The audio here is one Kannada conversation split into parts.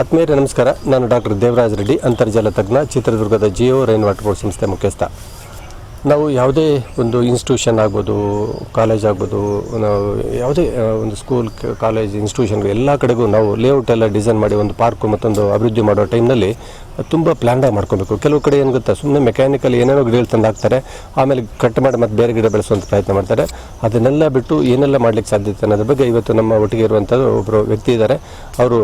ಆತ್ಮೀಯರೇ ನಮಸ್ಕಾರ. ನಾನು ಡಾಕ್ಟರ್ ದೇವರಾಜ್ ರೆಡ್ಡಿ, ಅಂತರ್ಜಲ ತಜ್ಞ, ಚಿತ್ರದುರ್ಗದ ಜಿಯೋ ರೈನ್ ವಾಟರ್ ಬೋರ್ಡ್ ಸಂಸ್ಥೆ ಮುಖ್ಯಸ್ಥ. ನಾವು ಯಾವುದೇ ಒಂದು ಇನ್ಸ್ಟಿಟ್ಯೂಷನ್ ಆಗ್ಬೋದು ಕಾಲೇಜ್ ಆಗ್ಬೋದು, ನಾವು ಯಾವುದೇ ಒಂದು ಸ್ಕೂಲ್ ಕಾಲೇಜ್ ಇನ್ಸ್ಟಿಟ್ಯೂಷನ್ ಎಲ್ಲ ಕಡೆಗೂ ನಾವು ಲೇಔಟ್ ಎಲ್ಲ ಡಿಸೈನ್ ಮಾಡಿ ಒಂದು ಪಾರ್ಕು ಮತ್ತೊಂದು ಅಭಿವೃದ್ಧಿ ಮಾಡೋ ಟೈಮ್ನಲ್ಲಿ ತುಂಬ ಪ್ಲ್ಯಾಂಡಾಗಿ ಮಾಡ್ಕೊಬೇಕು. ಕೆಲವು ಕಡೆ ಏನು ಗೊತ್ತಾ ಸುಮ್ಮನೆ ಮೆಕ್ಯಾನಿಕಲ್ ಏನೇನೋ ಗಿಡಗಳು ತಂದು ಹಾಕ್ತಾರೆ, ಆಮೇಲೆ ಕಟ್ ಮಾಡಿ ಮತ್ತೆ ಬೇರೆ ಗಿಡ ಬೆಳೆಸುವಂಥ ಪ್ರಯತ್ನ ಮಾಡ್ತಾರೆ. ಅದನ್ನೆಲ್ಲ ಬಿಟ್ಟು ಏನೆಲ್ಲ ಮಾಡ್ಲಿಕ್ಕೆ ಸಾಧ್ಯತೆ ಅನ್ನೋದ್ರ ಬಗ್ಗೆ ಇವತ್ತು ನಮ್ಮ ಒಟ್ಟಿಗೆ ಇರುವಂಥದ್ದು ಒಬ್ಬರು ವ್ಯಕ್ತಿ ಇದ್ದಾರೆ. ಅವರು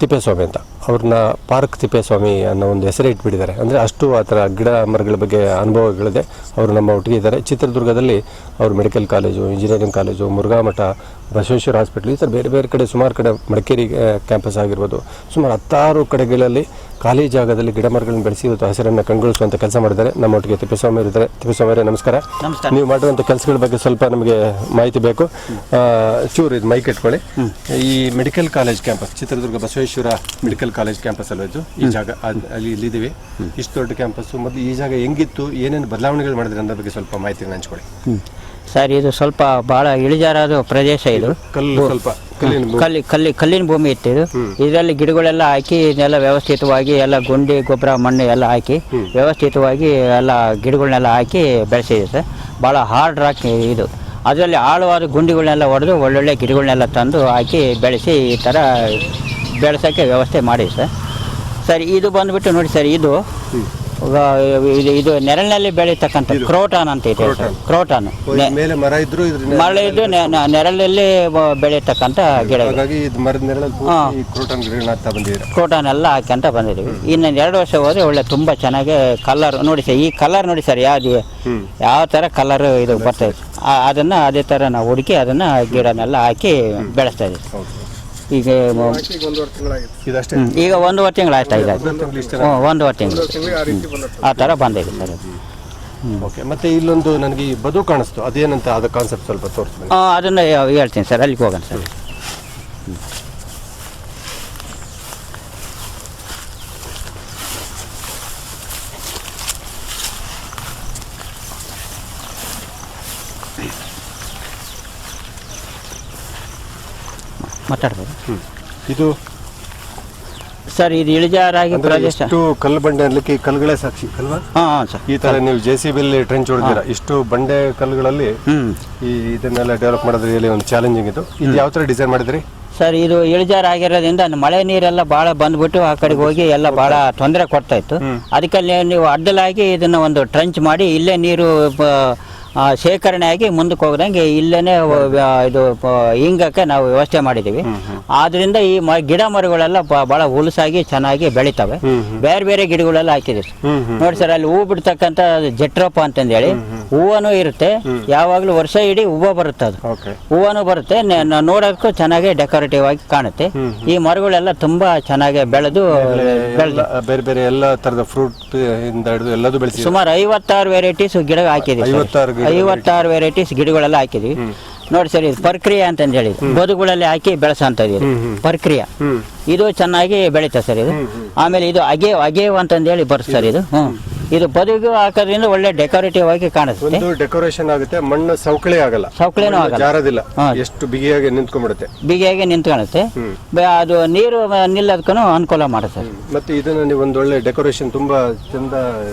ತಿಪ್ಪೇಸ್ವಾಮಿ ಅಂತ ಅವ್ರನ್ನ ಪಾರ್ಕ್ ತಿಪ್ಪೇಸ್ವಾಮಿ ಅನ್ನೋ ಒಂದು ಹೆಸರೇ ಇಟ್ಬಿಟ್ಟಿದ್ದಾರೆ. ಅಂದರೆ ಅಷ್ಟು ಆ ಥರ ಗಿಡ ಮರಗಳ ಬಗ್ಗೆ ಅನುಭವಗಳಿದೆ. ಅವರು ನಮ್ಮ ಒಟ್ಟಿಗೆ ಇದ್ದಾರೆ. ಚಿತ್ರದುರ್ಗದಲ್ಲಿ ಅವರು medical college engineering college Murugha Mutt Basaveshwara hospital ಈ ಥರ ಬೇರೆ ಬೇರೆ ಕಡೆ ಸುಮಾರು ಕಡೆ ಮಡಿಕೇರಿ ಕ್ಯಾಂಪಸ್ ಆಗಿರ್ಬೋದು. ಸುಮಾರು ಹತ್ತಾರು ಕಡೆಗಳಲ್ಲಿ ಖಾಲಿ ಜಾಗದಲ್ಲಿ ಗಿಡ ಮರಗಳನ್ನು ಬೆಳೆಸಿ ಇವತ್ತು ಹಸಿರನ್ನು ಕಂಗೊಳಿಸುವಂಥ ಕೆಲಸ ಮಾಡಿದ್ದಾರೆ. ನಮ್ಮ ಒಟ್ಟಿಗೆ ತಿಪ್ಪೇಸ್ವಾಮಿ ಇದ್ದಾರೆ ತಿಪ್ಪೇಸ್ವಾಮಿ ಅವರೇ ನಮಸ್ಕಾರ. ನೀವು ಮಾಡುವಂಥ ಕೆಲಸಗಳ ಬಗ್ಗೆ ಸ್ವಲ್ಪ ನಮಗೆ ಮಾಹಿತಿ ಬೇಕು. ಚೂರು ಇದು ಮೈಕ್ ಇಟ್ಕೊಳ್ಳಿ. ಈ medical college campus Chitradurga Basaveshwara medical college campus ಅಲ್ವ ಇದು? ಈ ಜಾಗ ಅದ್- ಅಲ್ಲಿ ಇಲ್ಲಿದ್ದೀವಿ ಇಷ್ಟು ದೊಡ್ಡ ಕ್ಯಾಂಪಸ್ಸು. ಮತ್ತು ಈ ಜಾಗ ಹೆಂಗಿತ್ತು? ಏನೇನು ಬದಲಾವಣೆಗಳು ಮಾಡಿದ್ರೆ ಅನ್ನೋ ಬಗ್ಗೆ ಸ್ವಲ್ಪ ಮಾಹಿತಿ ಹಂಚ್ಕೊಳ್ಳಿ. ಸರ್ ಇದು ಸ್ವಲ್ಪ ಬಹಳ ಇಳಿಜಾರಾದ ಪ್ರದೇಶ ಇದು. ಕಲ್ಲು ಸ್ವಲ್ಪ ಕಲ್ಲಿನ ಭೂಮಿ. ಕಲ್ಲಿ ಕಲ್ಲಿ ಕಲ್ಲಿನ ಭೂಮಿ ಇತ್ತು ಇದು. ಇದರಲ್ಲಿ ಗಿಡಗಳೆಲ್ಲ ಹಾಕಿ ಇದನ್ನೆಲ್ಲ ವ್ಯವಸ್ಥಿತವಾಗಿ ಎಲ್ಲ ಗುಂಡಿ ಗೊಬ್ಬರ ಮಣ್ಣು ಎಲ್ಲ ಹಾಕಿ ವ್ಯವಸ್ಥಿತವಾಗಿ ಎಲ್ಲ ಗಿಡಗಳನ್ನೆಲ್ಲ ಹಾಕಿ ಬೆಳೆಸಿದೆ ಸರ್. ಭಾಳ ಹಾರ್ಡ್ ರಾಕ್ ಇದು. ಅದರಲ್ಲಿ ಆಳವಾದ ಗುಂಡಿಗಳನ್ನೆಲ್ಲ ಹೊಡೆದು ಒಳ್ಳೊಳ್ಳೆ ಗಿಡಗಳನ್ನೆಲ್ಲ ತಂದು ಹಾಕಿ ಬೆಳೆಸಿ ಈ ಥರ ಬೆಳೆಸೋಕ್ಕೆ ವ್ಯವಸ್ಥೆ ಮಾಡಿ ಸರ್. ಸರ್ ಇದು ಬಂದುಬಿಟ್ಟು ನೋಡಿ ಸರ್ ಇದು ಇದು ಇದು ನೆರಳಿನಲ್ಲಿ ಬೆಳೀತಕ್ಕಂಥ ಕ್ರೋಟಾನ್ ಅಂತ ಇದೆ ಸರ್. ಕ್ರೋಟಾನ್. ಮರ ಇದ್ರು ಇದ್ರ ಮಳೆ ಇದು ನೆ- ನೆ- ನೆರಳಲ್ಲಿ ಬೆಳೀತಕ್ಕಂಥ ಗಿಡ ಕ್ರೋಟಾನ್ ಹಾಕ್ತಾ ಎಲ್ಲ ಹಾಕ್ಯಂತ ಬಂದಿದ್ದೀವಿ. ಇನ್ನು ಎರಡು ವರ್ಷ ಹೋದ್ರೆ ಒಳ್ಳೆ ತುಂಬ ಚೆನ್ನಾಗಿ ಕಲರ್ ನೋಡಿ ಸರ್ ಈ ಕಲರ್ ನೋಡಿ ಸರ್ ಯಾವ್ದು ಯಾವ ಥರ ಕಲರ್ ಇದು ಬರ್ತಾ ಇದೆ. ಆ- ಅದನ್ನ ಅದೇ ಥರ ನಾವು ಹುಡುಕಿ ಅದನ್ನ ಗಿಡನೆಲ್ಲ ಹಾಕಿ ಬೆಳೆಸ್ತಾ ಇದ್ದೀವಿ. ಈಗ ಇದಷ್ಟೇ? ಈಗ ಒಂದೂವರೆ ತಿಂಗಳು ಆಯ್ತಾ. ಈಗ ಒಂದು ಹ್ಞೂ ಒಂದೂವರೆ ತಿಂಗಳು ಆ ಥರ ಬಂದಿದೆ ಸರ್. ಓಕೆ ಮತ್ತೆ ಇಲ್ಲೊಂದು ನನಗೆ ಈ ಬದು ಕಾಣಿಸ್ತು. ಅದೇನಂತ ಅದು ಕಾನ್ಸೆಪ್ಟ್ ಸ್ವಲ್ಪ ತೋರಿಸ್ಬೇಕು ಆ, ಅದನ್ನ ಹೇಳ್ತೀನಿ ಸರ್ ಅಲ್ಲಿಗೆ ಹೋಗೋಣ ಸರ್. ಮಾತಾಡ್ಬೋದು. ಇದು ಸರ್ ಇದು ಇಳಿಜಾರಾಗಿ ಅಂದ್ರೆ ಪ್ರದೇಶ. ಇಷ್ಟು ಕಲ್ಲು ಬಂಡೆ ಅನ್ಲಿಕ್ಕೆ ಈ ಕಲ್ಲುಗಳೇ ಸಾಕ್ಷಿ ಅಲ್ವಾ ಹಾಂ ಹಾಂ ಸರ್. ಈ ತರ ನೀವು ಜೆ ಸಿ ಬಿಲ್ಲಿ ಟ್ರೆಂಚ್ ಹೊಡೆದಿರ? ಇಷ್ಟು ಬಂಡೆ ಕಲ್ಲುಗಳಲ್ಲಿ ಹ್ಞೂ ಈ ಇದನ್ನೆಲ್ಲ ಡೆವಲಪ್ ಮಾಡೋದು really ಒಂದು ಚಾಲೆಂಜಿಂಗ್ ಇದು. ಇದು ಯಾವ ತರ ಡಿಸೈನ್ ಮಾಡಿದ್ರಿ? ಸರ್ ಇದು ಇಳಿಜಾರಾಗಿರೋದ್ರಿಂದ ಮಳೆ ನೀರೆಲ್ಲ ಭಾಳ ಬಂದ್ಬಿಟ್ಟು ಆ ಕಡೆಗೆ ಹೋಗಿ ಎಲ್ಲ ಭಾಳ ತೊಂದರೆ ಕೊಡ್ತಾ ಇತ್ತು. ಅದಕ್ಕಲ್ಲಿ ನೀವು ಅಡ್ಡಲಾಗಿ ಇದನ್ನ ಒಂದು ಟ್ರಂಚ್ ಮಾಡಿ ಇಲ್ಲೇ ನೀರು ಬ- ಆ, ಶೇಖರಣೆ ಆಗಿ ಮುಂದಕ್ಕೆ ಹೋಗದಂಗೆ ವ- ಇದು ಹಿಂಗಕ್ಕೆ ನಾವು ವ್ಯವಸ್ಥೆ ಮಾಡಿದ್ದೀವಿ. ಆದ್ರಿಂದ ಈ ಮ ಗಿಡ ಮರಗಳೆಲ್ಲ ಬಹಳ ಹುಲಸಾಗಿ ಚೆನ್ನಾಗಿ ಬೆಳಿತವೆ. ಬೇರೆ ಬೇರೆ ಗಿಡಗಳೆಲ್ಲ ಹಾಕಿದ್ದೀವಿ. ಹ್ಮ್ ನೋಡಿ ಸರ್ ಅಲ್ಲಿ ಹೂ ಬಿಡ್ತಕ್ಕಂಥ ಜಟ್ರೋಪ ಅಂತಂದೇಳಿ ಹೂವನು ಇರುತ್ತೆ. ಯಾವಾಗಲೂ ವರ್ಷ ಇಡೀ ಹೂವು ಬರುತ್ತೆ ಅದು. ಹೂವನು ಬರುತ್ತೆ. ನೆ- ನ- ನೋಡೋದಕ್ಕೂ ಚೆನ್ನಾಗಿ ಡೆಕೋರೇಟಿವ್ ಆಗಿ ಕಾಣುತ್ತೆ. ಈ ಮರಗಳೆಲ್ಲ ತುಂಬಾ ಚೆನ್ನಾಗಿ ಬೆಳೆದು ಬೇರೆ ಬೇರೆ ಎಲ್ಲ ತರದ ಫ್ರೂಟ್ ಎಲ್ಲದೂ ಬೆಳೆಸಿ ಸುಮಾರು ಐವತ್ತಾರು ವೆರೈಟೀಸ್ ಗಿಡ ಹಾಕಿದ್ವಿ. ಐವತ್ತಾರು ವೆರೈಟೀಸ್ ಗಿಡಗಳೆಲ್ಲ ಹಾಕಿದ್ವಿ. ನೋಡಿ ಸರ್ ಇದು ಪ್ರಕ್ರಿಯೆ ಅಂತಂದು ಹೇಳಿ ಬದುಗಳಲ್ಲಿ ಹಾಕಿ ಬೆಳೆಸಂತ ಇದು. ಪ್ರಕ್ರಿಯೆ. ಇದು ಚೆನ್ನಾಗಿ ಬೆಳೀತದೆ ಸರ್ ಇದು. ಆಮೇಲೆ ಇದು ಅಗೇವ್ ಅಗೇವ್ ಅಂತಂದು ಹೇಳಿ ಸರ್ ಇದು. ಹ್ಮ್. ಇದು ಬದುಕು ಹಾಕೋದ್ರಿಂದ ಒಳ್ಳೆ ಡೆಕೋರೇಟಿವ್ ಆಗಿ ಕಾಣಿಸುತ್ತೆ. ಒಂದು ಡೆಕೋರೇಷನ್ ಆಗುತ್ತೆ ಮಣ್ಣು ಸವಕಳಿ ಆಗಲ್ಲ. ಸವಕಳಿನೂ ಮಣ್ಣು ಆಗಲ್ಲ. ಜಾರದಿಲ್ಲ. ಹಾ. ಎಷ್ಟು ಬಿಗಿಯಾಗಿ ನಿಂತ್ಕೊಂಡ್ಬಿಡುತ್ತೆ. ಬಿಗಿಯಾಗಿ ನಿಂತ್ಕೊಳ್ಳುತ್ತೆ. ಬ- ಅದು ನೀರು ನಿಲ್ಲೋದಕ್ಕೂ ಅನುಕೂಲ ಮಾಡುತ್ತೆ. ಸರ್ ಮತ್ತೆ ಇದನ್ನ ನೀವು ಒಂದು ಒಳ್ಳೆ ಡೆಕೋರೇಷನ್ ತುಂಬಾ ಚಂದ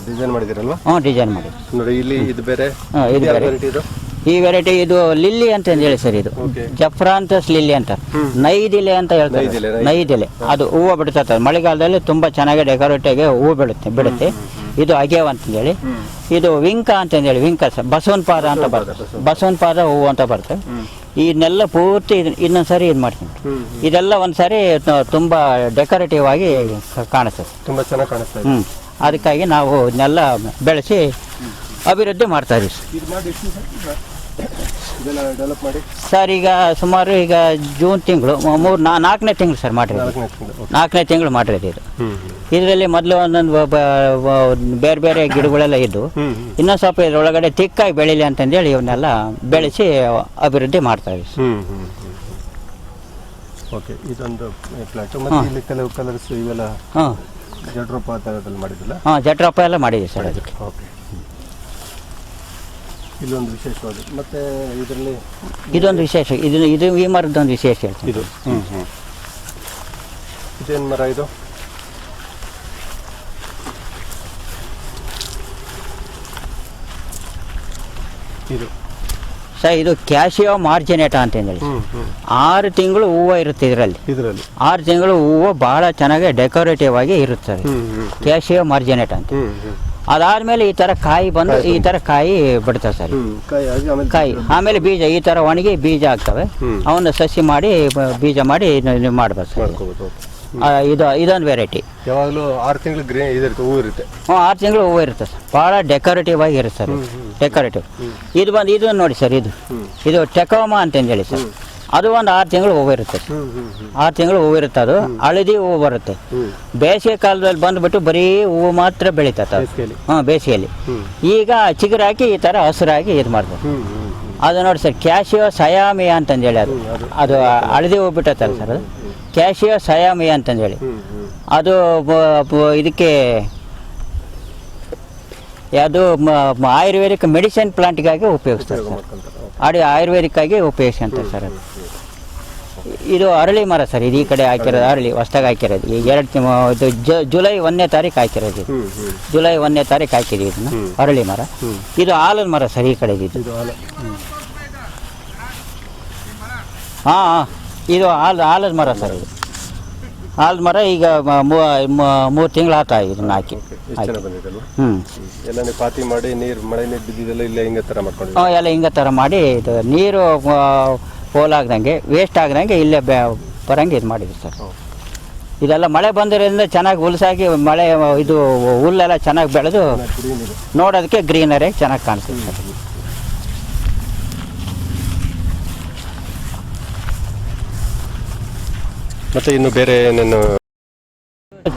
ಡಿಸೈನ್ ಮಾಡಿದಿರಲ್ವಾ ಹ್ಞೂ ಡಿಸೈನ್ ಮಾಡಿ ನೋಡಿ ಇಲ್ಲಿ ಇದು ಬೇರೆ. ಹಾ, ಇದು ಯಾವ ಬೇರೆ. variety ಇದು? ಈ ವೆರೈಟಿ ಇದು ಲಿಲ್ಲಿ ಅಂತ ಹೇಳಿ ಸರ್ ಇದು. Okay. ಜಫ್ರಾಂತಸ್ ಲಿಲ್ಲಿ ಅಂತ. ನೈದಿಲೆ ಅಂತ ಹೇಳ್ತಾರೆ ನೈದಿಲೆ, ಅದು ಹೂವು ಬಿಡ್ತದೆ ಮಳೆಗಾಲದಲ್ಲಿ ತುಂಬಾ ಚೆನ್ನಾಗಿ ಡೆಕೋರೇಟ್ ಆಗಿ ಹೂವು ಬಿಡುತ್ತೆ. ಬಿಡುತ್ತೆ ಇದು ಅಗೇವ್ ಅಂತ ಹೇಳಿ. ಇದು ವಿಂಕ ಅಂತ ಹೇಳಿ ವಿಂಕ ಸರ್ ಬಸವನ ಪಾದ ಅಂತ ಬರ್ತದೆ. ಬಸವನ ಪಾದ ಹೂವು ಅಂತ ಬರ್ತದೆ. ಇದನ್ನೆಲ್ಲ ಪೂರ್ತಿ ಇನ್ನೊಂದ್ಸರಿ ಇನ್ನೊಂದ್ ಸರಿ ಇದು ಮಾಡ್ತೀನಿ ಇದೆಲ್ಲ ಒಂದ್ಸರಿ ಸಾರಿ ತುಂಬಾ ಡೆಕೋರೇಟಿವ್ ಆಗಿ ಕಾಣಿಸ್ತದೆ. ತುಂಬಾ ಚೆನ್ನಾಗಿ ಕಾಣಿಸ್ತದೆ ಹ್ಮ್. ಅದಕ್ಕಾಗಿ ನಾವು ಇದನ್ನೆಲ್ಲ ಬೆಳೆಸಿ ಅಭಿವೃದ್ಧಿ ಮಾಡ್ತಾ ಇದೀವಿ ಸರ್. ಇದು ಮಾಡಿ ಸರ್? ಇದೆಲ್ಲ ಡೆವಲಪ್ ಮಾಡಿ? ಸರ್ ಈಗ ಸುಮಾರು ಈಗ ಜೂನ್ ತಿಂಗಳು ಮೂರು ನಾಲ್ಕನೇ ತಿಂಗಳು ಸರ್ ಮಾಡಿರೋದು. ನಾಲ್ಕನೇ ತಿಂಗಳು ಮಾಡಿರೋದು ಇದು. ಇದರಲ್ಲಿ ಮೊದಲು ಒಂದೊಂದು ಬೇರೆ ಬೇರೆ ಗಿಡಗಳೆಲ್ಲ ಇದ್ದು ಇನ್ನೊಂದು ಇನ್ನೂ ಸ್ವಲ್ಪ ಇದರೊಳಗಡೆ ತಿಕ್ಕಾಗಿ ಬೆಳೀಲಿ ಅಂತಂದೇಳಿ ಇವನ್ನೆಲ್ಲ ಬೆಳೆಸಿ ಅಭಿವೃದ್ಧಿ ಮಾಡ್ತಾ ಇದ್ದೀವಿ ಓಕೆ ಇದೊಂದು ಪ್ಲಾಟ್. ಮತ್ತೆ ಇಲ್ಲಿ ಕೆಲವು ಕಲರ್ಸ್ ಇವೆಲ್ಲ ಹಾಂ. ಜಡ್ರೋಪ ಥರದಲ್ಲಿ ಮಾಡಿದ್ದಿಲ್ಲ ಹಾಂ ಜಟ್ರಪ್ಪ ಎಲ್ಲ ಮಾಡಿದ್ದೀವಿ ಸರ್ ಅದಕ್ಕೆ. ಓಕೆ. ಇಲ್ಲೊಂದು ವಿಶೇಷವಾದ ಮತ್ತೆ ಇದರಲ್ಲಿ ಇದೊಂದು ವಿಶೇಷ. ಇದು ಇದು ಈ ವಿಶೇಷ ಹೇಳ್ತೀನಿ. ಇದು. ಹ್ಮ್ ಹ್ಮ್. ಇದೇನು ಮರ ಇದು? ಇದು. ಸರ್ ಇದು ಕ್ಯಾಶಿಯೋ ಮಾರ್ಜಿನೇಟ ಅಂತ ಹೇಳಿ ಹ್ಞೂ ಹ್ಞೂ ಆರು ತಿಂಗಳು ಹೂವು ಇರುತ್ತೆ ಇದರಲ್ಲಿ. ಇದರಲ್ಲಿ. ಆರು ತಿಂಗಳು ಹೂವು ಬಹಳ ಚೆನ್ನಾಗಿ ಡೆಕೋರೇಟಿವ್ ಆಗಿ ಇರುತ್ತದೆ. ಹ್ಞೂ ಹ್ಞೂ ಕ್ಯಾಶಿಯೋ ಮಾರ್ಜಿನೇಟ ಅಂತ. ಹ್ಞೂ ಹ್ಞೂ ಅದಾದ್ಮೇಲೆ ಈ ತರ ಕಾಯಿ ಬಂದು ಈ ತರ ಕಾಯಿ ಬಿಡ್ತವೆ ಸರ್. ಕಾಯಿ ಆಮೇಲೆ ಬೀಜ ಈ ತರ ಒಣಗಿ ಬೀಜ ಆಗ್ತವೆ. ಅವನ್ನ ಸಸಿ ಮಾಡಿ ಬೀಜ ಮಾಡಿ ಮಾಡ್ಬೇಕು ಮಾಡ್ಬೋದು ಸರ್. ಇದು ಇದೊಂದು ವೆರೈಟಿ ಯಾವಾಗಲೂ ಆರು ತಿಂಗಳು ಗ್ರೀನ್ ಇದಿರುತ್ತೆ ಹೂ ಇರುತ್ತೆ. ಹ್ಞೂ ಆರು ತಿಂಗಳು ಹೂವು ಇರುತ್ತೆ ಸರ್. ಭಾಳ ಡೆಕೋರೇಟಿವ್ ಆಗಿ ಇರುತ್ತೆ ಸರ್. ಡೆಕೋರೇಟಿವ್ ಇದು ಬಂದು ಇದು ನೋಡಿ ಸರ್ ಇದು. ಇದು ಟೆಕೋಮಾ ಅಂತ ಹೇಳಿ ಸರ್ ಅದು ಒಂದು ಆರು ತಿಂಗಳು ಹ್ಞೂ ಆರು ತಿಂಗಳು ಹೂವು ಇರುತ್ತೆ ಅದು. ಹಳದಿ ಹೂವು ಬರುತ್ತೆ. ಬೇಸಿಗೆ ಕಾಲದಲ್ಲಿ ಬಂದುಬಿಟ್ಟು ಬರೀ ಹೂವು ಮಾತ್ರ ಬೆಳೀತದೆ ಹಾಂ ಬೇಸಿಗೆಯಲ್ಲಿ. ಈಗ ಚಿಗುರಾಕಿ ಈ ಥರ ಹಸಿರಾಗಿ ಇದು ಹ್ಞೂ ಅದು ನೋಡಿ ಸರ್ ಕ್ಯಾಶಿಯೋ ಸಯಾಮಿ ಅಂತಂದೇಳಿ ಅದು. ಅದು. ಹಳದಿ ಹೂವು ಬಿಟ್ಟತ್ತಲ್ಲ ಸರ್ ಅದು. ಕ್ಯಾಶಿಯೋ ಸಯಾಮಿ ಅಂತಂದೇಳಿ. ಅದು ಇದಕ್ಕೆ ಅದು ಆಯುರ್ವೇದಿಕ್ ಮೆಡಿಸಿನ್ ಪ್ಲಾಂಟ್ಗಾಗಿ ಉಪಯೋಗಿಸ್ತಾರೆ ಸರ್. ಆಡಿ ಆಯುರ್ವೇದಿಕ್ಕಾಗಿ ಉಪಯೋಗಿಸ್ತಾರೆ ಸರ್ ಅದು. ಇದು ಅರಳಿ ಮರ ಸರ್ ಇದು ಈ ಕಡೆ ಹಾಕಿರೋದು ಅರಳಿ. ಹೊಸ್ದಾಗಿ ಹಾಕಿರೋದು. ಈಗ ಎರಡು ತಿಂಗಳು ಇದು ಜುಲೈ ಒಂದನೇ ತಾರೀಕು ಹಾಕಿರೋದು ಇದು. ಜುಲೈ ಒಂದನೇ ತಾರೀಕು ಹಾಕಿದ್ವಿ ಇದನ್ನ ಅರಳಿ ಮರ. ಇದು ಆಲದ ಮರ ಸರ್ ಈ ಕಡೆ ಇದು. ಹಾಂ ಹಾಂ. ಇದು ಹಾಲು ಹಾಲದ ಮರ ಸರ್ ಇದು. ಹಾಲದ ಮರ ಈಗ ಮೂರು ತಿಂಗಳು ಆತ ಇದನ್ನ ಹಾಕಿ. ಹ್ಞೂ ಎಲ್ಲ ಪಾತಿ ಮಾಡಿ ನೀರು ಮಳೆ ನೀರು ಬಿದ್ದಿದ್ದೆಲ್ಲ ಇಲ್ಲೇ ಹಿಂಗೆ ಥರ ಎಲ್ಲ ಹಿಂಗೆ ಥರ ಮಾಡಿ ಇದು ನೀರು ಪೋಲಾಗ್ದಂಗೆ ವೇಸ್ಟ್ ಆಗ್ದಂಗೆ ಇಲ್ಲೇ ಬೆ ಬರಂಗೆ ಇದು ಮಾಡಿದ್ವಿ ಸರ್. ಇದೆಲ್ಲ ಮಳೆ ಬಂದಿರೋದ್ರಿಂದ ಚೆನ್ನಾಗಿ ಹುಲ್ಸಾಗಿ ಮಳೆ ಇದು ಹುಲ್ಲೆಲ್ಲ ಚೆನ್ನಾಗಿ ಬೆಳೆದು ನೋಡೋದಕ್ಕೆ ಗ್ರೀನರಿ ಚೆನ್ನಾಗಿ ಕಾಣಿಸ್ತದೆ ಸರ್. ಮತ್ತೆ ಇನ್ನು ಬೇರೆ ಏನೇನು?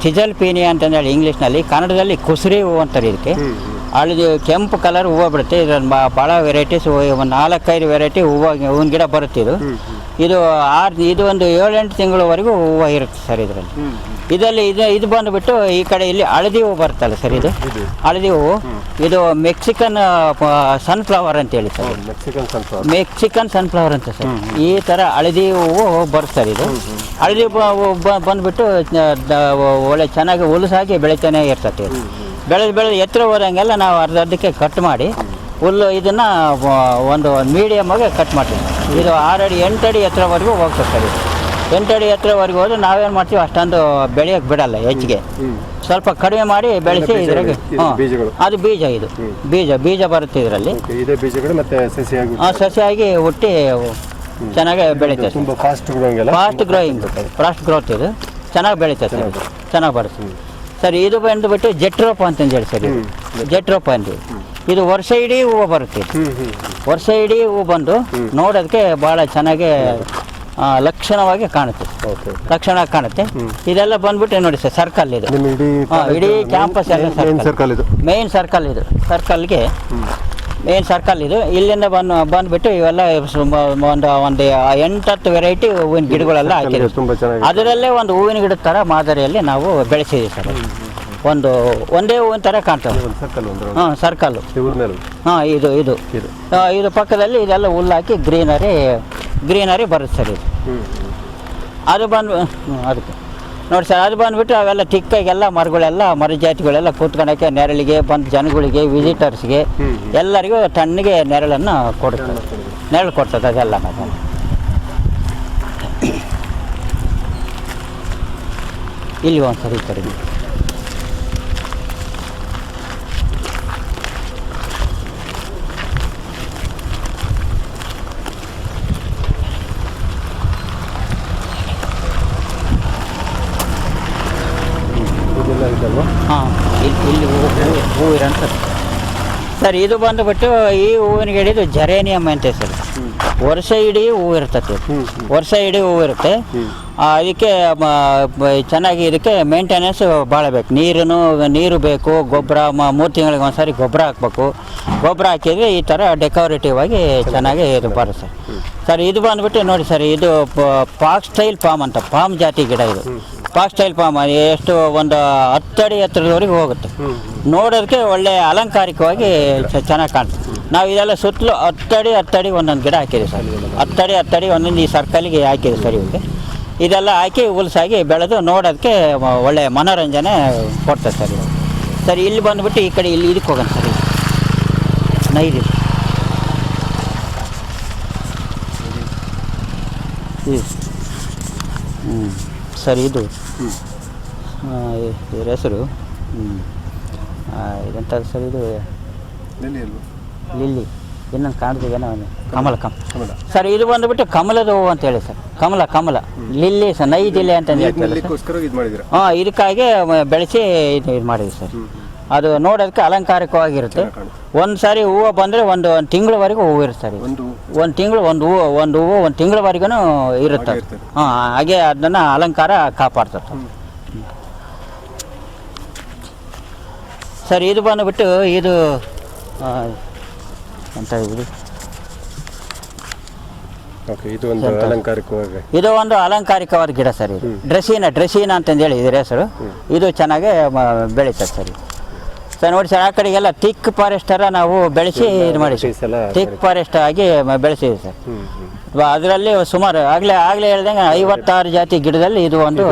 ಚಿಜಲ್ ಪೀನಿ ಅಂತಂದೇಳಿ ಇಂಗ್ಲೀಷ್ನಲ್ಲಿ ಕನ್ನಡದಲ್ಲಿ ಕುಸುರಿ ಹೂ ಅಂತಾರೆ ಇದಕ್ಕೆ. ಹಳದಿ ಕೆಂಪು ಕಲರ್ ಹೂವು ಬಿಡುತ್ತೆ. ಇದರಲ್ಲಿ ಭಾಳ ವೆರೈಟೀಸ್ ಒಂದು ನಾಲ್ಕೈದು ವೆರೈಟಿ ಹೂವು ಹೂವಿನ ಗಿಡ ಬರುತ್ತೆ ಇದು. ಇದು ಆರು ಇದು ಒಂದು ಏಳೆಂಟು ತಿಂಗಳವರೆಗೂ ಹೂವು ಇರುತ್ತೆ ಸರ್ ಇದರಲ್ಲಿ. ಇದರಲ್ಲಿ ಇದು ಇದು ಬಂದುಬಿಟ್ಟು ಈ ಕಡೆ ಇಲ್ಲಿ ಹಳದಿ ಹೂವು ಬರುತ್ತಲ್ಲ ಸರ್ ಇದು? ಹಳದಿ ಹೂವು. ಇದು ಮೆಕ್ಸಿಕನ್ ಸನ್ಫ್ಲವರ್ ಅಂತೇಳಿ sir. Mexican sunflower Mexican sunflower ಅಂತ ಸರ್. ಈ ಥರ ಹಳದಿ ಹೂವು ಬರುತ್ತೆ ಸರ್ ಇದು. ಹಳದಿ ಹೂವು ಬಂದ್ಬಿಟ್ಟು ನ- ಒಳ್ಳೆ ಚೆನ್ನಾಗಿ ಹೊಲಸಾಗಿ ಬೆಳಿತಾನೆ ಇರ್ತದೆ. ಇದು ಬೆಳೆದು ಬೆಳೆದು ಎತ್ತರ ಹೋದಂಗೆಲ್ಲ ನಾವು ಅರ್ಧ ಅರ್ಧಕ್ಕೆ ಕಟ್ ಮಾಡಿ ಹುಲ್ಲು ಇದನ್ನು ಒಂದು ಮೀಡಿಯಮ್ ಆಗಿ ಕಟ್ ಮಾಡ್ತೀವಿ. ಇದು ಆರಡಿ ಎಂಟಡಿ ಎತ್ತರವರೆಗೂ ಹೋಗ್ತದೆ ಎಂಟು ಅಡಿ ಎಂಟಡಿ ಎತ್ತರವರೆಗೂ ಹೋದ್ರೆ ನಾವೇನು ಮಾಡ್ತೀವಿ ಅಷ್ಟೊಂದು ಬೆಳೆಯೋಕೆ ಬಿಡಲ್ಲ ಹೆಚ್ಚಿಗೆ. ಸ್ವಲ್ಪ ಕಡಿಮೆ ಮಾಡಿ ಬೆಳೆಸಿ ಇದ್ರಾಗೆ ಇದು ಬೀಜಗಳು. ಅದು ಬೀಜ ಇದು. ಬೀಜ ಬೀಜ ಬರುತ್ತೆ ಇದರಲ್ಲಿ. ಬೀಜಗಳು ಮತ್ತೆ ಸಸಿಯಾಗಿ ಹುಟ್ಟಿ ಚೆನ್ನಾಗಿ ಬೆಳೀತದೆ. Fast fast growing fast growth ಇದು. ಚೆನ್ನಾಗಿ ಬೆಳೀತದೆ. ಚೆನ್ನಾಗಿ ಬರುತ್ತೆ. ಸರ್ ಇದು ಬಂದುಬಿಟ್ಟು ಜೆಟ್ರೋಪ ಅಂತ ಹೇಳಿ ಸರ್ ಇದು. ಜೆಟ್ರೋಪ ಅಂತೀವಿ ಇದು ವರ್ಷ ಇಡೀ ಹೂವು ಬರುತ್ತೆ ವರ್ಷ ಇಡೀ ಹೂವು ಬಂದು ನೋಡೋದಕ್ಕೆ ಭಾಳ ಚೆನ್ನಾಗಿ ಲಕ್ಷಣವಾಗಿ ಕಾಣುತ್ತೆ. ಲಕ್ಷಣ ಕಾಣುತ್ತೆ. ಇದೆಲ್ಲ ಬಂದ್ಬಿಟ್ಟು ನೋಡಿ ಸರ್ ಸರ್ಕಲ್ ಇದು. ಇಡೀ ಕ್ಯಾಂಪಸ್. ಸರ್ಕಲ್ ಇದು. ಮೇನ್ ಸರ್ಕಲ್ ಇದು. ಸರ್ಕಲ್ಗೆ ಮೇನ್ ಸರ್ಕಲ್ ಇದು. ಇಲ್ಲಿಂದ ಬಂದು ಬಂದ್ಬಿಟ್ಟು ಇವೆಲ್ಲ ಒಂದು ಒಂದು ಎಂಟತ್ತು ವೆರೈಟಿ ಹೂವಿನ ಗಿಡಗಳೆಲ್ಲ ಹಾಕಿದ್ದೀವಿ. ಅದರಲ್ಲೇ ಒಂದು ಹೂವಿನ ಗಿಡದ ಥರ ಮಾದರಿಯಲ್ಲಿ ನಾವು ಬೆಳೆಸಿದ್ದೀವಿ ಸರ್. ಒಂದು ಒಂದೇ ಹೂವಿನ ಥರ ಒಂದು ಹಾಂ ಸರ್ಕಲ್ಲು ಹಾಂ ಇದು ಇದು. ಇದು. ಇದು ಪಕ್ಕದಲ್ಲಿ ಇದೆಲ್ಲ ಹುಲ್ಲು ಹಾಕಿ ಗ್ರೀನರಿ ಗ್ರೀನರಿ ಬರುತ್ತೆ ಸರ್ ಇದು. ಅದು ಬಂದು ಅದಕ್ಕೆ. ನೋಡಿ ಸರ್, ಅದು ಬಂದುಬಿಟ್ಟು ಅವೆಲ್ಲ ಟಿಕ್ಕಾಗೆಲ್ಲ ಮರಗಳೆಲ್ಲ ಮರ ಜಾತಿಗಳೆಲ್ಲ ಕೂತ್ಕೊಳಕ್ಕೆ ನೆರಳಿಗೆ, ಬಂದು ಜನಗಳಿಗೆ ವಿಸಿಟರ್ಸ್ಗೆ ಎಲ್ಲರಿಗೂ ತಣ್ಣಗೆ ನೆರಳನ್ನು ಕೊಡ್ತದೆ ನೆರಳು ಕೊಡ್ತದೆ ಅದೆಲ್ಲ ಇಲ್ಲಿ ಒಂದು ಸರಿ ಈ ಕಡೆ ಇದೆಲ್ಲ ಇದಲ್ವಾ ಹಾಂ ಇಲ್ಲಿ ಇಲ್ಲಿ ಹೂ- ಹೂ- ಸರ್ ಇದು ಬಂದುಬಿಟ್ಟು ಈ ಹೂವಿನ ಗಿಡ ಇದು ಜರೇನಿಯಮ್ ಅಂತ ಸರ್ ವರ್ಷ ಇಡೀ ಹೂವು ಇರ್ತತಿ. ವರ್ಷ ಇಡೀ ಹೂವು ಇರುತ್ತೆ. ಅದಕ್ಕೆ ಚೆನ್ನಾಗಿ ಇದಕ್ಕೆ ಮೇಂಟೆನೆನ್ಸ್ ಭಾಳ ಬೇಕು ನೀರು ನೀರು ಬೇಕು ಗೊಬ್ಬರ ಮೂರು ತಿಂಗಳಿಗೆ ಒಂದ್ಸರಿ ಗೊಬ್ಬರ ಹಾಕ್ಬೇಕು. ಗೊಬ್ಬರ ಹಾಕಿದರೆ ಈ ಥರ ಡೆಕೋರೇಟಿವ್ ಆಗಿ ಚೆನ್ನಾಗಿ ಇದು ಬರುತ್ತೆ ಸರ್. ಇದು ಬಂದುಬಿಟ್ಟು ನೋಡಿ ಸರ್ ಇದು ಪಾಕ್ ಸ್ಟೈಲ್ ಪಾಮ್ ಅಂತ ಪಾಮ್ ಜಾತಿ ಗಿಡ ಇದು. ಪಾಕ್ ಸ್ಟೈಲ್ ಪಾಮ್ ಎಷ್ಟು ಒಂದು ಹತ್ತಡಿ ಹತ್ರದವರೆಗೆ ಹೋಗುತ್ತೆ. ನೋಡೋದಕ್ಕೆ ಒಳ್ಳೆ ಅಲಂಕಾರಿಕವಾಗಿ ಚೆನ್ನಾಗಿ ಕಾಣ್ತದೆ. ನಾವು ಇದೆಲ್ಲ ಸುತ್ತಲೂ ಹತ್ತಡಿ ಹತ್ತಡಿ ಒಂದೊಂದು ಗಿಡ ಹಾಕಿದ್ದೀವಿ ಸರ್. ಹತ್ತಡಿ ಹತ್ತಡಿ ಒಂದೊಂದು ಈ ಸರ್ಕಲ್ಗೆ ಹಾಕಿದ್ದೀವಿ ಸರ್ ಇವಾಗ ಇದೆಲ್ಲ ಹಾಕಿ ಹುಲ್ಸಾಗಿ ಬೆಳೆದು ನೋಡೋದಕ್ಕೆ ಒಳ್ಳೆಯ ಒಳ್ಳೆ ಮನೋರಂಜನೆ ಕೊಡ್ತದೆ ಸರ್ ಇವಾಗ ಸರ್ ಇಲ್ಲಿ ಬಂದುಬಿಟ್ಟು ಈ ಕಡೆ ಇಲ್ಲಿ ಇದಕ್ಕೆ ಹೋಗೋಣ ಸರ್ ನೈದು. ಹ್ಞೂ ಸರ್ ಇದು. ಆ, ಇ- ಇದ್ರ ಹೆಸರು ಹ್ಞೂ ಇದೆಂತ ಸರ್ ಇದು? ಲಿಲ್ಲಿ ಇನ್ನೊಂದು ಕಾಣ್ತಿದೆ ಏನೋ ಒಂದು. ಕಮಲ. ಕಮ ಕಮಲ. ಸರ್ ಇದು ಬಂದುಬಿಟ್ಟು ಕಮಲದ ಹೂವು ಅಂತ ಹೇಳಿ ಸರ್. ಕಮಲ ಕಮಲ. ಲಿಲ್ಲಿ ಸರ್ ನೈದಿಲೆ ಅಂತ ಹೇಳ್ತಾರೆ ಹಾಂ ಇದಕ್ಕಾಗಿ ಬೆಳೆಸಿ ಇದು ಇದು ಮಾಡಿದ್ವಿ ಸರ್. ಅದು ನೋಡೋದಕ್ಕೆ ಅಲಂಕಾರಿಕವಾಗಿರುತ್ತೆ. ಒಂದು ಸಾರಿ ಹೂವು ಬಂದರೆ ಒಂದು ಒಂದು ತಿಂಗಳವರೆಗೂ ಹೂವು ಇರುತ್ತೆ ಸರ್ ಒಂದು ತಿಂಗಳು ಒಂದು ಹೂವು ಒಂದು ಹೂವು ಒಂದು ತಿಂಗಳವರೆಗೂ ಇರುತ್ತೆ. ಹಾಂ ಹಾಗೆ ಅದನ್ನು ಅಲಂಕಾರ ಕಾಪಾಡ್ತದೆ ಸರ್. ಇದು ಬಂದುಬಿಟ್ಟು ಇದು ಎಂತ ಇದು ಒಂದು ಅಲಂಕಾರಿಕವಾಗಿ. ಇದು ಒಂದು ಅಲಂಕಾರಿಕವಾದ ಗಿಡ ಸರ್ ಇದು. ಡ್ರೆಸ್ಸಿನ ಡ್ರೆಸ್ಸಿನ ಅಂತಂದೇಳಿ ಇದ್ರ ಹೆಸರು. ಇದು ಚೆನ್ನಾಗಿ ಬೆಳೀತದೆ ಸರ್ ಇದು. ಸರ್ ನೋಡಿ ಸರ್ ಆ ಕಡೆಗೆಲ್ಲ ಥಿಕ್ ಫಾರೆಸ್ಟರ ನಾವು ಬೆಳೆಸಿ ಇದು ಮಾಡಿದ್ವಿ. ಥಿಕ್ ಫಾರೆಸ್ಟ್ ಆಗಿ ಬೆಳೆಸಿದ್ವಿ ಸರ್. ಅದರಲ್ಲಿ ಸುಮಾರು ಆಗಲೇ ಆಗಲೇ ಹೇಳ್ದಂಗೆ ಐವತ್ತಾರು ಜಾತಿ ಗಿಡದಲ್ಲಿ ಇದು ಒಂದು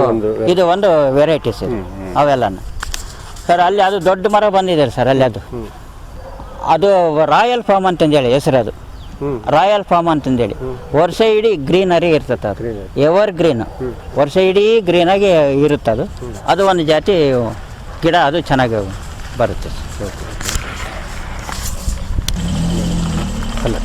ಇದು ಒಂದು ವೆರೈಟಿ ಸರ್. ವೆರೈಟೀಸ್ ಅವೆಲ್ಲನ. ಸರ್ ಅಲ್ಲಿ ಅದು ದೊಡ್ಡ ಮರ ಬಂದಿದೆ ಸರ್ ಅಲ್ಲಿ ಅದು. ಅದು ರಾಯಲ್ ಫಾರ್ಮ್ ಅಂತಂದೇಳಿ ಹೆಸರು ಅದು ರಾಯಲ್ ಫಾರ್ಮ್ ಅಂತಂದೇಳಿ. ವರ್ಷ ಇಡೀ ಗ್ರೀನರಿ ಇರ್ತದೆ ಅದು. ಎವರ್ ಗ್ರೀನ್ ವರ್ಷ ಇಡೀ ಗ್ರೀನಾಗಿ ಇರುತ್ತೆ ಅದು ಅದು ಒಂದು ಜಾತಿ ಗಿಡ ಅದು ಚೆನ್ನಾಗಿ ಬರುತ್ತೆ. ಅಲ್ಲ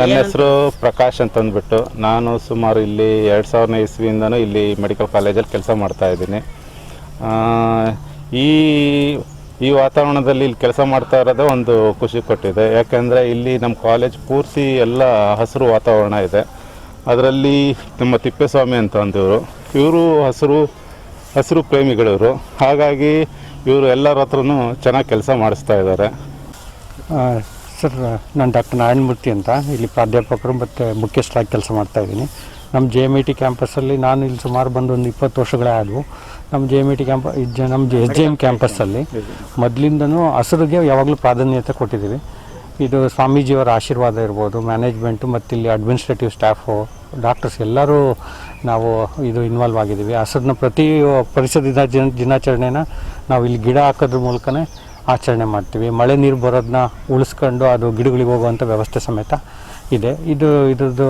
ನನ್ನ ಹೆಸರು ಪ್ರಕಾಶ್ ಅಂತ ಅಂದ್ಬಿಟ್ಟು ನಾನು ಸುಮಾರು ಇಲ್ಲಿ ಎರಡು ಸಾವಿರನೇ ಇಸ್ವಿಯಿಂದನೂ ಇಲ್ಲಿ ಮೆಡಿಕಲ್ ಕಾಲೇಜಲ್ಲಿ ಕೆಲಸ ಮಾಡ್ತಾ ಇದ್ದೀನಿ. ಆ, ಈ ಈ ವಾತಾವರಣದಲ್ಲಿ ಇಲ್ಲಿ ಕೆಲಸ ಮಾಡ್ತಾ ಇರೋದೇ ಒಂದು ಖುಷಿ ಕೊಟ್ಟಿದೆ. ಯಾಕೆಂದರೆ ಇಲ್ಲಿ ನಮ್ಮ ಕಾಲೇಜ್ ಪೂರ್ತಿ ಎಲ್ಲ ಹಸಿರು ವಾತಾವರಣ ಇದೆ. ಅದರಲ್ಲಿ ನಮ್ಮ ತಿಪ್ಪೇಸ್ವಾಮಿ ಅಂತ ಅಂದಿವರು ಇವರು ಹಸಿರು ಹಸಿರು ಪ್ರೇಮಿಗಳಿವರು. ಹಾಗಾಗಿ ಇವರು ಎಲ್ಲರ ಹತ್ರನೂ ಚೆನ್ನಾಗಿ ಕೆಲಸ ಮಾಡಿಸ್ತಾ ಇದ್ದಾರೆ. ಆ, ಸರ್, ನಾನು ಡಾಕ್ಟರ್ ನಾರಾಯಣಮೂರ್ತಿ ಅಂತ. ಇಲ್ಲಿ ಪ್ರಾಧ್ಯಾಪಕರು ಮತ್ತು ಮುಖ್ಯಸ್ಥರಾಗಿ ಕೆಲಸ ಮಾಡ್ತಾ ಇದ್ದೀನಿ. ನಮ್ಮ ಜೆ ಎಂ ಐ ಟಿ ಕ್ಯಾಂಪಸ್ಸಲ್ಲಿ ನಾನು ಇಲ್ಲಿ ಸುಮಾರು ಬಂದು ಒಂದು ಇಪ್ಪತ್ತು ವರ್ಷಗಳೇ ಆದವು. ನಮ್ಮ ಜೆ ಎಂ ಐ ಟಿ ಕ್ಯಾಂಪ ನಮ್ಮ ಎಸ್ ಜೆ ಎಂ ಕ್ಯಾಂಪಸ್ಸಲ್ಲಿ ಮೊದಲಿಂದನೂ ಹಸಿರಿಗೆ ಯಾವಾಗಲೂ ಪ್ರಾಧಾನ್ಯತೆ ಕೊಟ್ಟಿದ್ದೀವಿ. ಇದು ಸ್ವಾಮೀಜಿಯವರ ಆಶೀರ್ವಾದ ಇರ್ಬೋದು ಮ್ಯಾನೇಜ್ಮೆಂಟು ಮತ್ತು ಇಲ್ಲಿ ಅಡ್ಮಿನಿಸ್ಟ್ರೇಟಿವ್ ಸ್ಟಾಫು ಡಾಕ್ಟರ್ಸ್ ಎಲ್ಲರೂ ನಾವು ಇದು ಇನ್ವಾಲ್ವ್ ಆಗಿದ್ದೀವಿ. ಹಸಿರನ್ನ ಪ್ರತಿ ಪರಿಸರ ದಿನ, ದಿನ- ದಿನಾಚರಣೆನ ನಾವು ಇಲ್ಲಿ ಗಿಡ ಹಾಕೋದ್ರ ಮೂಲಕನೇ ಆಚರಣೆ ಮಾಡ್ತೀವಿ. ಮಳೆ ನೀರು ಬರೋದನ್ನ ಉಳಿಸ್ಕೊಂಡು ಅದು ಗಿಡಗಳಿಗೆ ಹೋಗುವಂಥ ವ್ಯವಸ್ಥೆ ಸಮೇತ ಇದೆ. ಇದು, ಇದ್ರದ್ದು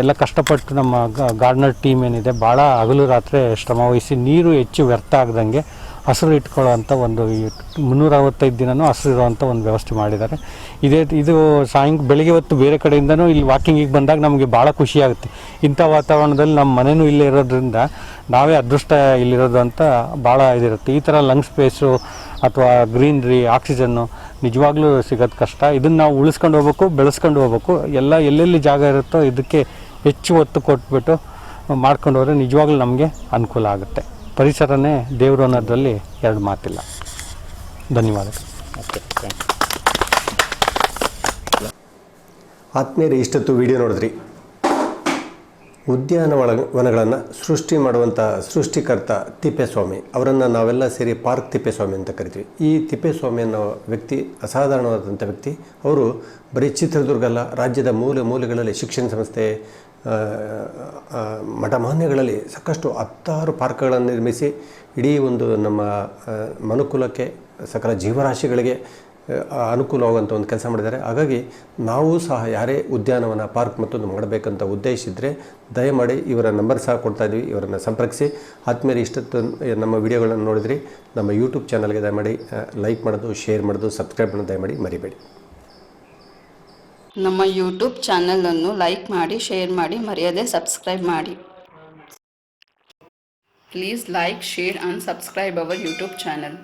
ಎಲ್ಲ ಕಷ್ಟಪಟ್ಟು ನಮ್ಮ ಗಾರ್ಡ್ನರ್ ಟೀಮ್ ಏನಿದೆ, ಭಾಳ ಹಗಲು ರಾತ್ರಿ ಶ್ರಮ ವಹಿಸಿ ನೀರು ಹೆಚ್ಚು ವ್ಯರ್ಥ ಆಗ್ದಂಗೆ ಹಸಿರು ಇಟ್ಕೊಳ್ಳೋವಂಥ ಒಂದು ಈ ಮುನ್ನೂರ ಅರವತ್ತೈದು ದಿನವೂ ಹಸಿರು ಇರುವಂಥ ಒಂದು ವ್ಯವಸ್ಥೆ ಮಾಡಿದ್ದಾರೆ. ಇದೇ, ಇದು ಸಾಯಂಕ, ಬೆಳಿಗ್ಗೆ ಹೊತ್ತು ಬೇರೆ ಕಡೆಯಿಂದನೂ ಇಲ್ಲಿ ವಾಕಿಂಗಿಗೆ ಬಂದಾಗ ನಮಗೆ ಭಾಳ ಖುಷಿಯಾಗುತ್ತೆ ಇಂಥ ವಾತಾವರಣದಲ್ಲಿ ನಮ್ಮ ಮನೆಯೂ ಇಲ್ಲೇ ಇರೋದ್ರಿಂದ ನಾವೇ ಅದೃಷ್ಟ ಇಲ್ಲಿರೋದು ಅಂತ ಭಾಳ ಇದಿರುತ್ತೆ. ಈ ಥರ ಲಂಗ್ ಸ್ಪೇಸು ಅಥವಾ ಗ್ರೀನ್ರಿ, ಆಕ್ಸಿಜನ್ನು ನಿಜವಾಗ್ಲೂ ಸಿಗೋದು ಕಷ್ಟ. ಇದನ್ನು ನಾವು ಉಳಿಸ್ಕೊಂಡು ಹೋಗ್ಬೇಕು, ಬೆಳೆಸ್ಕೊಂಡು ಹೋಗ್ಬೇಕು. ಎಲ್ಲ ಎಲ್ಲೆಲ್ಲಿ ಜಾಗ ಇರುತ್ತೋ ಇದಕ್ಕೆ ಹೆಚ್ಚು ಒತ್ತು ಕೊಟ್ಬಿಟ್ಟು ಮಾಡ್ಕೊಂಡು ಹೋದರೆ ನಿಜವಾಗ್ಲೂ ನಮಗೆ ಅನುಕೂಲ ಆಗುತ್ತೆ. ಪರಿಸರನೇ ದೇವರು ಅನ್ನೋದ್ರಲ್ಲಿ ಎರಡು ಮಾತಿಲ್ಲ. ಧನ್ಯವಾದಗಳು. Okay, thank you. ಇಷ್ಟೊತ್ತು ವಿಡಿಯೋ ನೋಡಿದ್ರಿ? ಉದ್ಯಾನವನ ವನಗಳನ್ನು ಸೃಷ್ಟಿ ಮಾಡುವಂಥ ಸೃಷ್ಟಿಕರ್ತ ತಿಪ್ಪೇಸ್ವಾಮಿ. ಅವರನ್ನು ನಾವೆಲ್ಲ ಸೇರಿ ಪಾರ್ಕ್ ತಿಪ್ಪೇಸ್ವಾಮಿ ಅಂತ ಕರಿತೀವಿ. ಈ ತಿಪ್ಪೇಸ್ವಾಮಿ ಅನ್ನೋ ವ್ಯಕ್ತಿ ಅಸಾಧಾರಣವಾದಂಥ ವ್ಯಕ್ತಿ, ಅವರು ಬರೀ ಚಿತ್ರದುರ್ಗ ಅಲ್ಲ, ರಾಜ್ಯದ ಮೂಲೆ ಮೂಲೆಗಳಲ್ಲಿ ಶಿಕ್ಷಣ ಸಂಸ್ಥೆ ಮಠಮಾನ್ಯಗಳಲ್ಲಿ ಸಾಕಷ್ಟು ಹತ್ತಾರು ಪಾರ್ಕ್ಗಳನ್ನು ನಿರ್ಮಿಸಿ, ಇಡೀ ಒಂದು ನಮ್ಮ ಮನುಕುಲಕ್ಕೆ, ಸಕಲ ಜೀವರಾಶಿಗಳಿಗೆ ಅನುಕೂಲವಾಗುವಂಥ ಒಂದು ಕೆಲಸ ಮಾಡಿದ್ದಾರೆ. ಹಾಗಾಗಿ ನಾವು ಸಹ ಯಾರೇ ಉದ್ಯಾನವನ, ಪಾರ್ಕ್ ಮತ್ತೊಂದು ಮಾಡಬೇಕಂತ ಉದ್ದೇಶ ಇದ್ದರೆ ದಯಮಾಡಿ ಇವರ ನಂಬರ್ ಸಹ ಕೊಡ್ತಾ ಇದ್ವಿ. ಇವರನ್ನು ಸಂಪರ್ಕಿಸಿ. ಆತ್ಮೀಯರು ಇಷ್ಟೊತ್ತು ನಮ್ಮ ವಿಡಿಯೋಗಳನ್ನು ನೋಡಿದ್ರಿ. ನಮ್ಮ ಯೂಟ್ಯೂಬ್ ಚಾನಲ್ಗೆ ದಯಮಾಡಿ ಲೈಕ್ ಮಾಡೋದು, ಶೇರ್ ಮಾಡೋದು, ಸಬ್ಸ್ಕ್ರೈಬ್ ಮಾಡೋದು ದಯಮಾಡಿ ಮರಿಬೇಡಿ. ನಮ್ಮ ಯೂಟ್ಯೂಬ್ ಚಾನಲನ್ನು ಲೈಕ್ ಮಾಡಿ, ಶೇರ್ ಮಾಡಿ, ಮರೆಯದೆ ಸಬ್ಸ್ಕ್ರೈಬ್ ಮಾಡಿ. Please like share and subscribe our YouTube channel